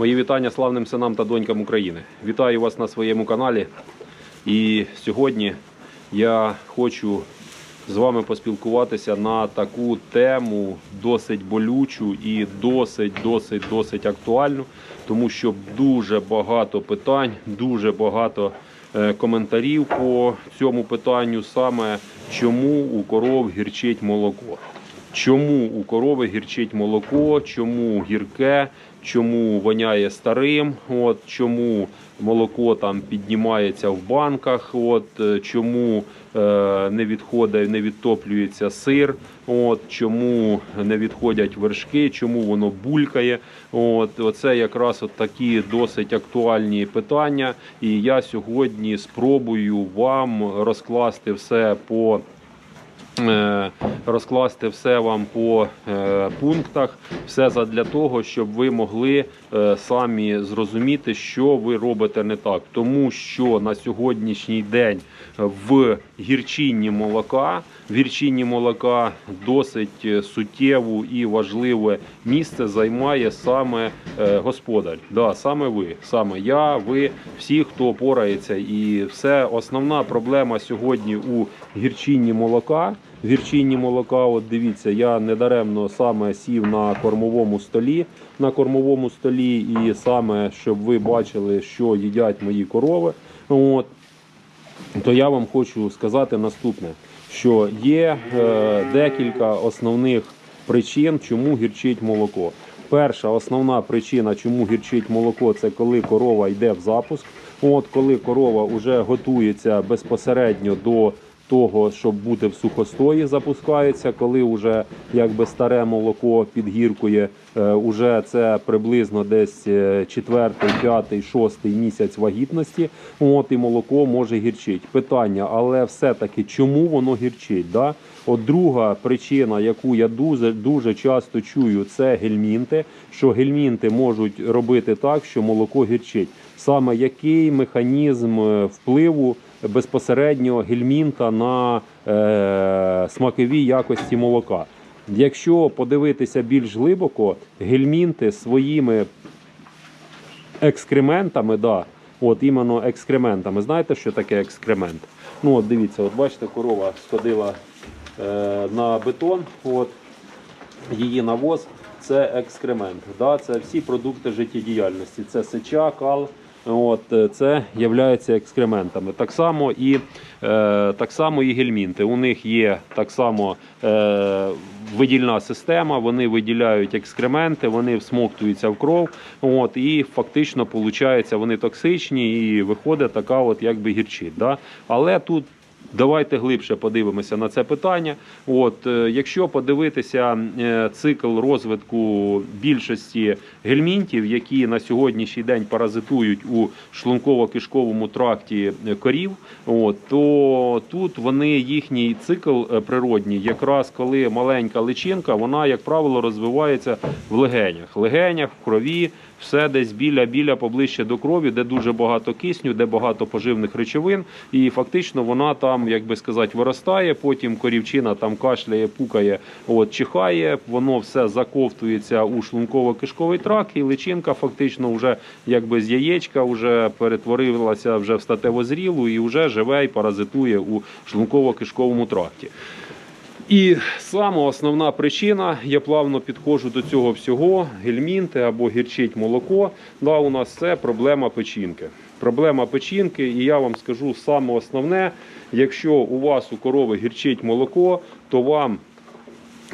Мої вітання славним синам та донькам України. Вітаю вас на своєму каналі. І сьогодні я хочу з вами поспілкуватися на таку тему досить болючу і досить, досить, досить актуальну, тому що дуже багато питань, дуже багато е, коментарів по цьому питанню, саме чому у коров гірчить молоко. Чому у корови гірчить молоко, чому гірке, чому воняє старим, от, чому молоко там піднімається в банках, от, е, чому е, не відходить, не відтоплюється сир, от, чому не відходять вершки, чому воно булькає. От, оце якраз от такі досить актуальні питання. І я сьогодні спробую вам розкласти все по розкласти все вам по е, пунктах, все задля того, щоб ви могли е, самі зрозуміти, що ви робите не так. Тому що на сьогоднішній день в гірчинні молока, в гірчинні молока досить е, суттєву і важливе місце займає саме е, господар. Да, саме ви, саме я, ви, всі, хто порається, і все основна проблема сьогодні у гірчинні молока. Гірчинні молока, от дивіться, я недаремно саме сів на кормовому столі. На кормовому столі, і саме щоб ви бачили, що їдять мої корови. От, то я вам хочу сказати наступне: що є е, декілька основних причин, чому гірчить молоко. Перша основна причина, чому гірчить молоко, це коли корова йде в запуск. От коли корова вже готується безпосередньо до того, щоб бути в сухостої, запускається, коли вже якби старе молоко підгіркує, е, уже це приблизно десь е, четвертий, п'ятий, шостий місяць вагітності. От і молоко може гірчить. Питання, але все-таки чому воно гірчить? Да? От друга причина, яку я дуже дуже часто чую, це гельмінти. Що гельмінти можуть робити так, що молоко гірчить. Саме який механізм е, впливу безпосередньо гельмінта на е, смакові якості молока? Якщо подивитися більш глибоко, гельмінти своїми екскрементами, да, от іменно екскрементами. Знаєте, що таке екскремент? Ну, от дивіться, от бачите, корова сходила е, на бетон, от, її навоз це екскремент. Да? Це всі продукти життєдіяльності. Це сеча, кал. От, е, це являються екскрементами. Так само і, е, так само і гельмінти. У них є так само е, видільна система, вони виділяють екскременти, вони всмоктуються в кров. От, і фактично виходить, вони токсичні і виходить така от якби гірчить. Да? Але тут Давайте глибше подивимося на це питання. От, е, якщо подивитися е, цикл розвитку більшості гельмінтів, які на сьогоднішній день паразитують у шлунково-кишковому тракті е, корів, от, то тут вони їхній цикл природній, якраз коли маленька личинка, вона, як правило, розвивається в легенях, легенях, в крові. Все десь біля біля поближче до крові, де дуже багато кисню, де багато поживних речовин, і фактично вона там, як би сказати, виростає. Потім корівчина там кашляє, пукає, от чихає. Воно все заковтується у шлунково-кишковий тракт, і личинка фактично вже якби з яєчка вже перетворилася вже в статевозрілу і вже живе і паразитує у шлунково-кишковому тракті. І сама основна причина, я плавно підходжу до цього всього: гельмінти або гірчить молоко. Да, у нас це проблема печінки. Проблема печінки, і я вам скажу саме основне: якщо у вас у корови гірчить молоко, то вам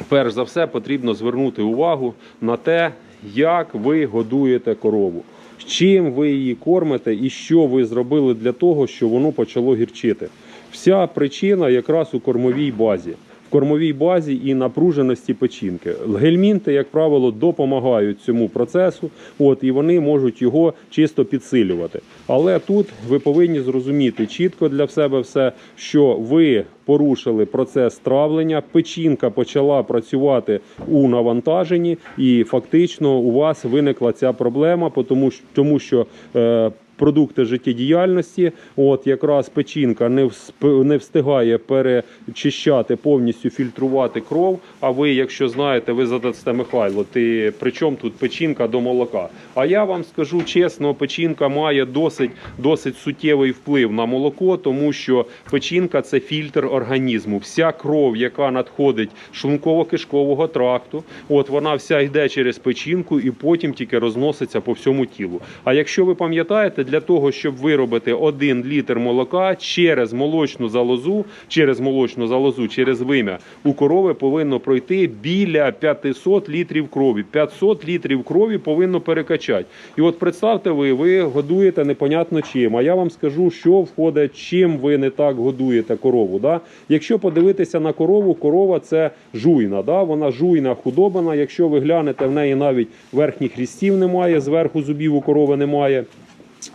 перш за все потрібно звернути увагу на те, як ви годуєте корову. Чим ви її кормите і що ви зробили для того, щоб воно почало гірчити. Вся причина якраз у кормовій базі. Кормовій базі і напруженості печінки. Гельмінти, як правило, допомагають цьому процесу, от і вони можуть його чисто підсилювати. Але тут ви повинні зрозуміти чітко для себе все, що ви порушили процес травлення, печінка почала працювати у навантаженні, і фактично у вас виникла ця проблема, тому що, тому що е, продукти життєдіяльності. От якраз печінка не, не встигає перечищати, повністю фільтрувати кров. А ви, якщо знаєте, ви задасте Михайло, ти при чому тут печінка до молока? А я вам скажу чесно, печінка має досить, досить суттєвий вплив на молоко, тому що печінка це фільтр організму. Вся кров, яка надходить шлунково-кишкового тракту, от вона вся йде через печінку і потім тільки розноситься по всьому тілу. А якщо ви пам'ятаєте, для того, щоб виробити один літр молока через молочну залозу, через молочну залозу, через вим'я, у корови повинно пройти біля 500 літрів крові. 500 літрів крові повинно перекачати. І от представте ви, ви годуєте непонятно чим. А я вам скажу, що входить, чим ви не так годуєте корову. Да? Якщо подивитися на корову, корова це жуйна. Да? Вона жуйна, худобана. Якщо ви глянете, в неї навіть верхніх хрестів немає, зверху зубів у корови немає.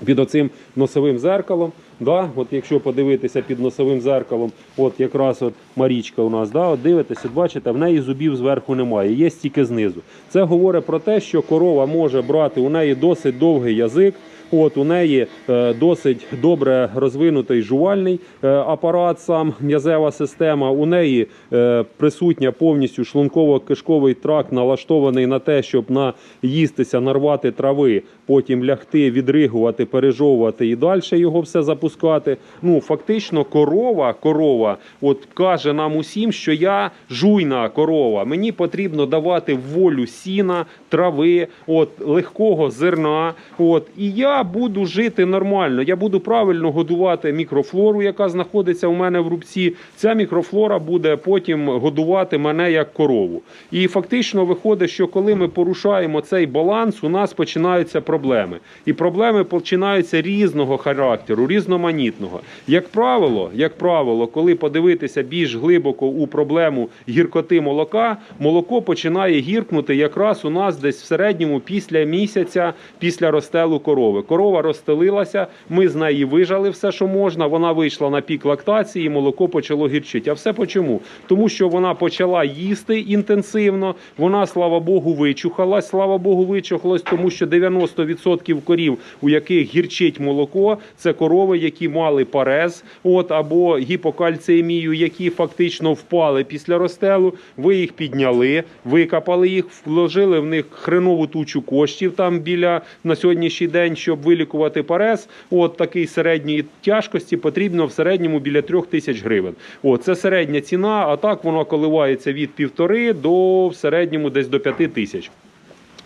Під оцим носовим зеркалом, да, от якщо подивитися під носовим зеркалом, от якраз от Марічка у нас, да, от дивитеся, бачите, в неї зубів зверху немає, є тільки знизу. Це говорить про те, що корова може брати, у неї досить довгий язик. От у неї е, досить добре розвинутий жувальний е, апарат, сам м'язева система. У неї е, присутня повністю шлунково-кишковий тракт, налаштований на те, щоб наїстися, нарвати трави, потім лягти, відригувати, пережовувати і далі його все запускати. Ну фактично, корова, корова, от каже нам усім, що я жуйна корова. Мені потрібно давати волю сіна, трави, от легкого зерна. От і я буду жити нормально. Я буду правильно годувати мікрофлору, яка знаходиться у мене в рубці. Ця мікрофлора буде потім годувати мене як корову. І фактично виходить, що коли ми порушаємо цей баланс, у нас починаються проблеми. І проблеми починаються різного характеру, різноманітного. Як правило, як правило, коли подивитися більш глибоко у проблему гіркоти молока, молоко починає гіркнути якраз у нас десь в середньому після місяця після розстелу корови. Корова розстелилася, ми з неї вижали все, що можна. Вона вийшла на пік лактації, і молоко почало гірчити. А все почому? Тому що вона почала їсти інтенсивно. Вона, слава Богу, вичухалась. Слава Богу, вичухалась, тому що 90% корів, у яких гірчить молоко, це корови, які мали парез, от або гіпокальцемію, які фактично впали після розстелу. Ви їх підняли, викопали їх, вложили в них хренову тучу коштів там біля на сьогоднішній день, щоб вилікувати парез. От такий середньої тяжкості потрібно в середньому біля трьох тисяч гривень. О, це середня ціна, а так воно коливається від півтори до в середньому десь до п'яти тисяч.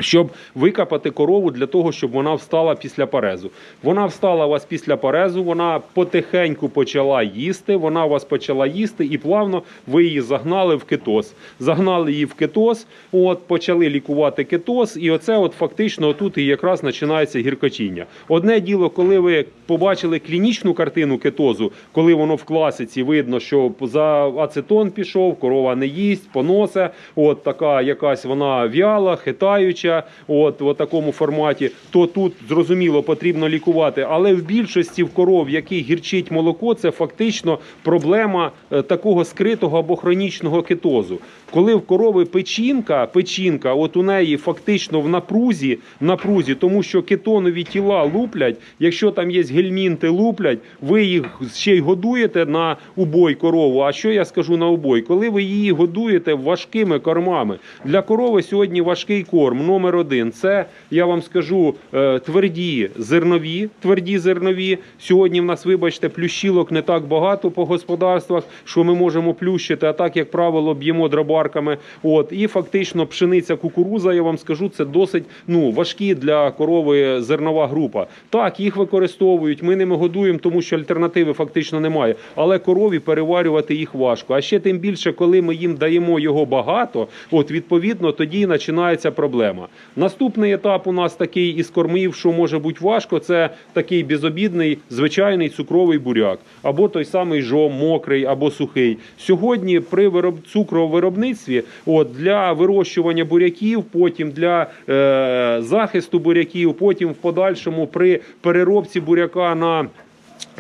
Щоб викопати корову для того, щоб вона встала після парезу. Вона встала у вас після парезу, вона потихеньку почала їсти. Вона у вас почала їсти, і плавно ви її загнали в кетоз. Загнали її в кетоз, от почали лікувати кетоз, і оце от фактично тут і якраз починається гіркотіння. Одне діло, коли ви побачили клінічну картину кетозу, коли воно в класиці видно, що за ацетон пішов, корова не їсть, поносе, от така якась вона в'яла, хитаюча, от в такому форматі, то тут зрозуміло потрібно лікувати. Але в більшості в коров, яких гірчить молоко, це фактично проблема е, такого скритого або хронічного кетозу. Коли в корови печінка, печінка, от у неї фактично в напрузі, напрузі, тому що кетонові тіла луплять, якщо там є гельмінти луплять, ви їх ще й годуєте на убой корову. А що я скажу на убой? Коли ви її годуєте важкими кормами, для корови сьогодні важкий корм. Номер один це я вам скажу е, тверді зернові, тверді зернові. Сьогодні в нас, вибачте, плющілок не так багато по господарствах, що ми можемо плющити. А так, як правило, б'ємо дробарками. От і фактично пшениця, кукуруза, я вам скажу, це досить ну важкі для корови зернова група. Так, їх використовують. Ми ними годуємо, тому що альтернативи фактично немає. Але корові переварювати їх важко. А ще тим більше, коли ми їм даємо його багато, от відповідно тоді починається проблема. Наступний етап у нас такий із кормів, що може бути важко, це такий безобідний звичайний цукровий буряк, або той самий жом, мокрий або сухий. Сьогодні при вироб... цукровиробництві, от для вирощування буряків, потім для е... захисту буряків, потім в подальшому при переробці буряка на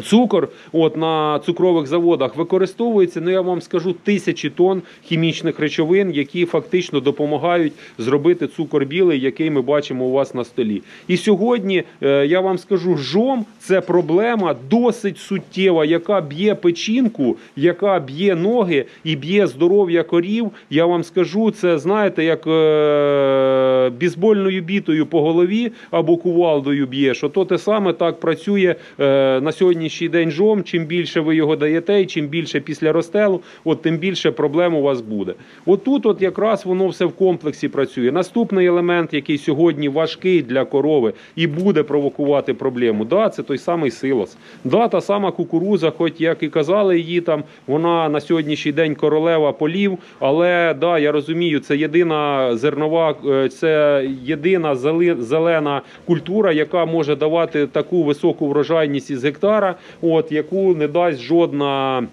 Цукор от на цукрових заводах використовується, ну я вам скажу, тисячі тонн хімічних речовин, які фактично допомагають зробити цукор білий, який ми бачимо у вас на столі. І сьогодні е, я вам скажу, жом це проблема досить суттєва, яка б'є печінку, яка б'є ноги і б'є здоров'я корів. Я вам скажу, це знаєте, як е, бізбольною бітою по голові або кувалдою б'є, що то те саме так працює е, на сьогоднішній день жом. Чим більше ви його даєте, і чим більше після розстелу, от тим більше проблем у вас буде. От тут, от якраз воно все в комплексі працює. Наступний елемент, який сьогодні важкий для корови і буде провокувати проблему, да, це той самий силос. Да, та сама кукуруза, хоч як і казали її там, вона на сьогоднішній день королева полів, але да, я розумію, це єдина зернова, е, це єдина зелена культура, яка може давати таку високу врожайність із гектара, от яку не дасть жодна.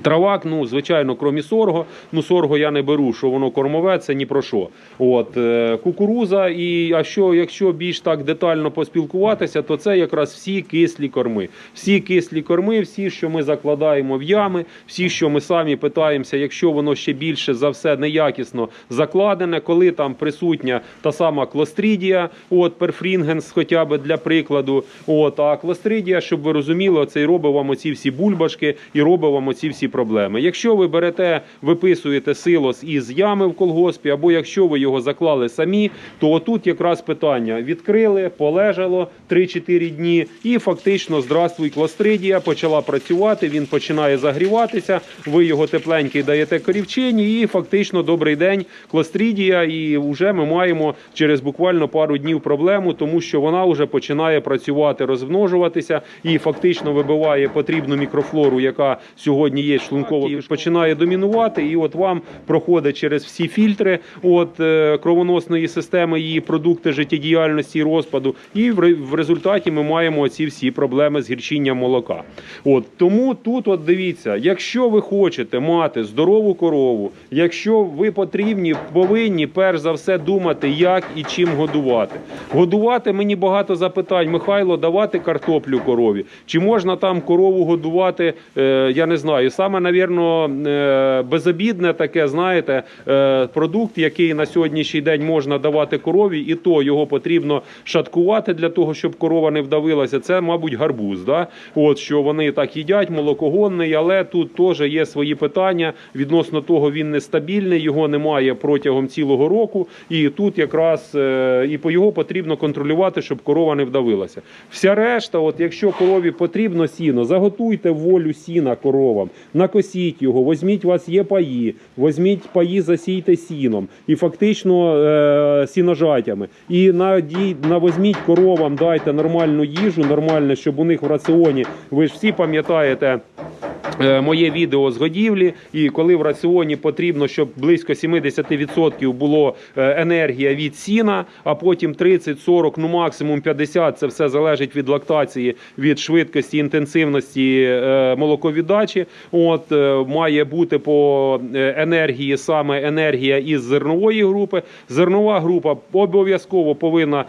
Травак, ну звичайно, крім сорго. Ну сорго я не беру, що воно кормове, це ні про що. От е, кукуруза, і а що, якщо більш так детально поспілкуватися, то це якраз всі кислі корми. Всі кислі корми, всі, що ми закладаємо в ями, всі, що ми самі питаємося, якщо воно ще більше за все неякісно закладене, коли там присутня та сама клострідія, от перфрінгенс, хоча б для прикладу. От а клостридія, щоб ви розуміли, це і робить вам оці всі бульбашки, і робить вам оці всі проблеми. Якщо ви берете, виписуєте силос із ями в колгоспі, або якщо ви його заклали самі, то отут якраз питання відкрили, полежало 3-4 дні, і фактично здравствуй, клостридія почала працювати. Він починає загріватися. Ви його тепленький даєте корівчині, і фактично добрий день, клостридія. І вже ми маємо через буквально пару днів проблему, тому що вона вже починає працювати, розмножуватися і фактично вибиває потрібну мікрофлору, яка сьогодні є шлунково, починає домінувати. І от вам проходить через всі фільтри от е, кровоносної системи її продукти життєдіяльності і розпаду. І в, в результаті ми маємо ці всі проблеми з гірчінням молока. От тому тут, от дивіться, якщо ви хочете мати здорову корову, якщо ви потрібні, повинні перш за все думати, як і чим годувати. Годувати мені багато запитань. Михайло, давати картоплю корові. Чи можна там корову годувати? Е, я не знаю. Саме, навірно, е, безобідне таке, знаєте, е, продукт, який на сьогоднішній день можна давати корові, і то його потрібно шаткувати для того, щоб корова не вдавилася. Це, мабуть, гарбуз. Да? От що вони так їдять, молокогонний, але тут теж є свої питання відносно того, він нестабільний, його немає протягом цілого року. І тут якраз е, і по його потрібно контролювати, щоб корова не вдавилася. Вся решта, от якщо корові потрібно сіно, заготуйте волю сіна коровам, накосіть його, візьміть, у вас є паї, візьміть паї, засійте сіном і фактично е, сіножатями. І на, на возьміть коровам, дайте нормальну їжу, нормальне, щоб у них в раціоні, ви ж всі пам'ятаєте. Е, Моє відео з годівлі, і коли в раціоні потрібно, щоб близько 70% було е, енергія від сіна, а потім 30-40, ну максимум 50, це все залежить від лактації, від швидкості, інтенсивності е, молоковіддачі. От має бути по енергії саме енергія із зернової групи. Зернова група обов'язково повинна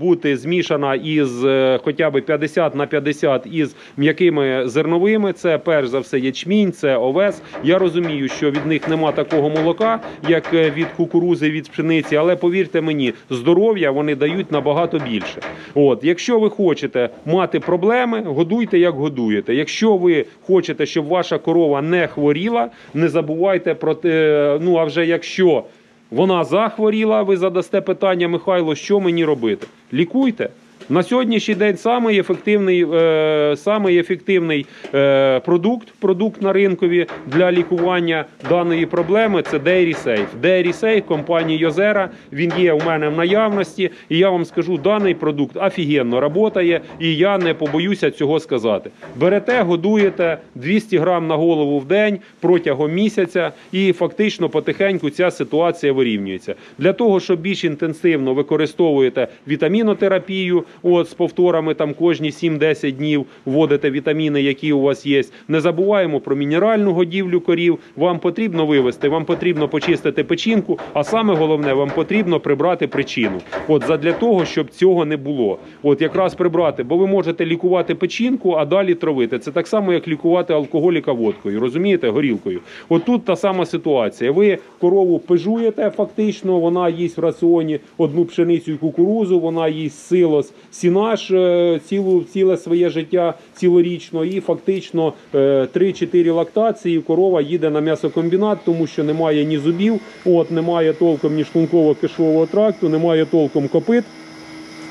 бути змішана із хоча б 50 на 50 із м'якими зерновими. Це перш за все ячмінь, це овес. Я розумію, що від них нема такого молока, як е, від кукурузи, від пшениці, але повірте мені, здоров'я вони дають набагато більше. От, якщо ви хочете мати проблеми, годуйте як годуєте. Якщо ви хочете, щоб ваша корова не хворіла, не забувайте про те. Ну а вже якщо вона захворіла, ви задасте питання, Михайло, що мені робити? Лікуйте. На сьогоднішній день самий ефективний, е, самий ефективний е, продукт, продукт на ринкові для лікування даної проблеми це Dairy Safe. Dairy Safe компанії Йозера. Він є у мене в наявності, і я вам скажу, даний продукт офігенно працює, і я не побоюся цього сказати. Берете, годуєте 200 грам на голову в день протягом місяця, і фактично потихеньку ця ситуація вирівнюється. Для того, щоб більш інтенсивно використовуєте вітамінотерапію, от з повторами там кожні 7-10 днів вводите вітаміни, які у вас є. Не забуваємо про мінеральну годівлю корів. Вам потрібно вивести, вам потрібно почистити печінку, а саме головне, вам потрібно прибрати причину. От задля того, щоб цього не було. От якраз прибрати, бо ви можете лікувати печінку, а далі травити. Це так само, як лікувати алкоголіка водкою, розумієте, горілкою. От тут та сама ситуація. Ви корову пежуєте, фактично, вона їсть в раціоні одну пшеницю і кукурузу, вона їсть силос, сінаш е, цілу, ціле своє життя цілорічно, і фактично е, 3-4 лактації корова їде на м'ясокомбінат, тому що немає ні зубів, от немає толком ні шлунково-кишового тракту, немає толком копит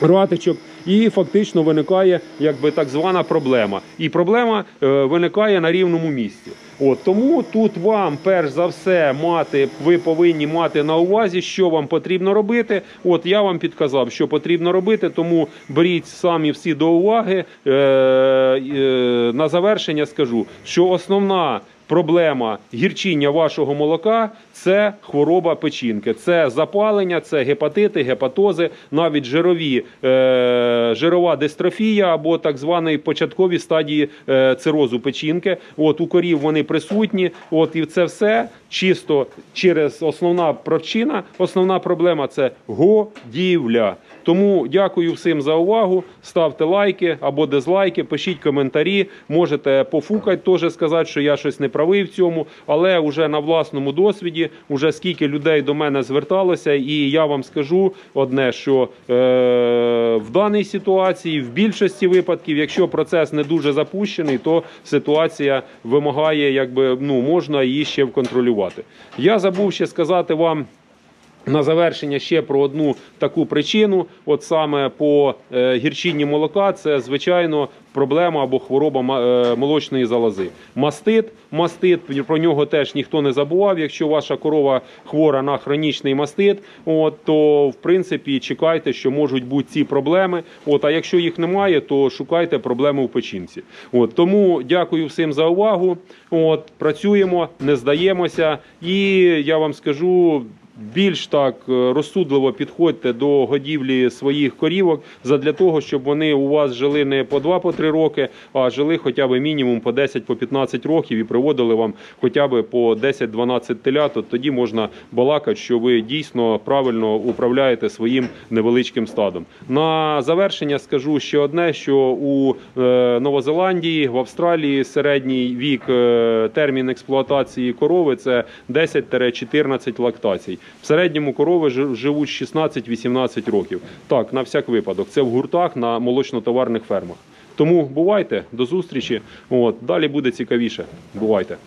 ратичок, і фактично виникає якби так звана проблема. І проблема е, виникає на рівному місці. От тому тут вам перш за все мати, ви повинні мати на увазі, що вам потрібно робити. От я вам підказав, що потрібно робити, тому беріть самі всі до уваги. Е, е, на завершення скажу, що основна проблема гірчіння вашого молока це хвороба печінки, це запалення, це гепатити, гепатози, навіть жирові, е, жирова дистрофія або так звані початкові стадії е, цирозу печінки. От у корів вони присутні. От і це все чисто через основна причина, основна проблема це годівля. Тому дякую всім за увагу. Ставте лайки або дизлайки, пишіть коментарі. Можете пофукати, теж сказати, що я щось не правий в цьому, але вже на власному досвіді, вже скільки людей до мене зверталося, і я вам скажу одне, що е, в даній ситуації, в більшості випадків, якщо процес не дуже запущений, то ситуація вимагає, якби ну можна її ще вконтролювати. Я забув ще сказати вам. На завершення ще про одну таку причину, от саме по е, гірчинні молока, це звичайно проблема або хвороба е, молочної залози. Мастит, мастит, про нього теж ніхто не забував. Якщо ваша корова хвора на хронічний мастит, от, то в принципі чекайте, що можуть бути ці проблеми. От, а якщо їх немає, то шукайте проблеми в печінці. От, тому дякую всім за увагу. От, працюємо, не здаємося, і я вам скажу більш так е, розсудливо підходьте до годівлі своїх корівок задля того, щоб вони у вас жили не по 2-3 роки, а жили хоча б мінімум по 10-15 років і приводили вам хоча б по 10-12 телят. От тоді можна балакати, що ви дійсно правильно управляєте своїм невеличким стадом. На завершення скажу ще одне: що у е, Новозеландії, в Австралії середній вік е, термін експлуатації корови це 10-14 лактацій. В середньому корови жи- живуть 16-18 років. Так, на всяк випадок. Це в гуртах на молочно-товарних фермах. Тому бувайте, до зустрічі. От, далі буде цікавіше. Бувайте.